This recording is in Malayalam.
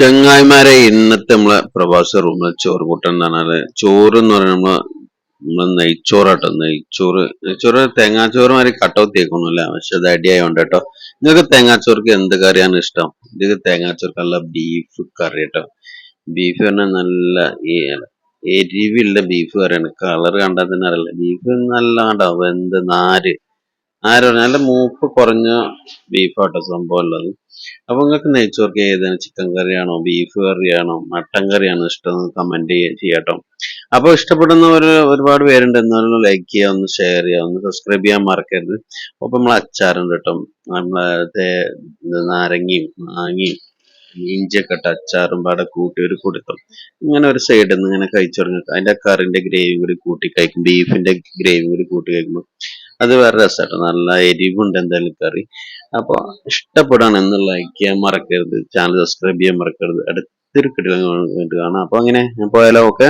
ചങ്ങായിമാരെ ഇന്നത്തെ നമ്മളെ പ്രവാസ റൂമിൽ ചോറ് കൂട്ടൻ എന്ന് പറഞ്ഞാൽ ചോറ് എന്ന് പറഞ്ഞാൽ നമ്മളെ നമ്മളെ നെയ്ച്ചോറാട്ടോ നെയ്ച്ചോറ്. നെയ്ച്ചോറ് തേങ്ങാച്ചോറ് മാതിരി കട്ടൗത്തിയേക്കൊന്നുമില്ല പക്ഷെ അത് അടിയായോണ്ട് കേട്ടോ. നിങ്ങൾക്ക് തേങ്ങാച്ചോർക്ക് എന്ത് കറിയാണ് ഇഷ്ടം? നിങ്ങൾക്ക് തേങ്ങാച്ചോർക്ക് നല്ല ബീഫ് കറി കേട്ടോ. ബീഫ് പറഞ്ഞാൽ നല്ല ഈ എരിവുള്ള ബീഫ് കറിയാണ്. കളർ കണ്ടാൽ തന്നെ അറിയില്ല. ബീഫ് നല്ല കണ്ടാവും എന്ത് നാര്. നാര് പറഞ്ഞാലും മൂപ്പ് കുറഞ്ഞ ബീഫാട്ടോ സംഭവം ഉള്ളത്. അപ്പൊ നിങ്ങൾക്ക് നെയ്ച്ചോർക്ക് ഏതാണ്? ചിക്കൻ കറിയാണോ? ബീഫ് കറിയാണോ? മട്ടൻ കറിയാണോ ഇഷ്ടം കമന്റ് ചെയ്യാട്ടോ. അപ്പൊ ഇഷ്ടപ്പെടുന്നവർ ഒരുപാട് പേരുണ്ട്. എന്നാലും ലൈക്ക് ചെയ്യുക ഒന്ന് ഷെയർ ചെയ്യുക ഒന്ന് സബ്സ്ക്രൈബ് ചെയ്യാൻ മറക്കരുത്. അപ്പൊ നമ്മളെ അച്ചാറുണ്ട് കേട്ടോ. നമ്മളെ നാരങ്ങയും മാങ്ങയും ഇഞ്ചിയൊക്കെ ഇട്ട് അച്ചാറും പാടെ കൂട്ടി ഒരു കുടുത്തം. ഇങ്ങനെ ഒരു സൈഡിൽ നിന്ന് ഇങ്ങനെ കഴിച്ചു തുടങ്ങി അതിന്റെ കറിന്റെ ഗ്രേവി കൂടി കൂട്ടി കഴിക്കും. ബീഫിന്റെ ഗ്രേവി കൂടി കൂട്ടി കഴിക്കുമ്പോൾ അത് വേറെ രസമാട്ടോ. നല്ല എരിവുണ്ട് എന്തായാലും കറി. അപ്പൊ ഇഷ്ടപ്പെടാൻ ലൈക്ക് ചെയ്യാൻ മറക്കരുത്. ചാനൽ സബ്സ്ക്രൈബ് ചെയ്യാൻ മറക്കരുത്. അടുത്തൊരു കിട്ടുക കാണാം. അപ്പൊ അങ്ങനെ പോയാലോ? ഓക്കെ.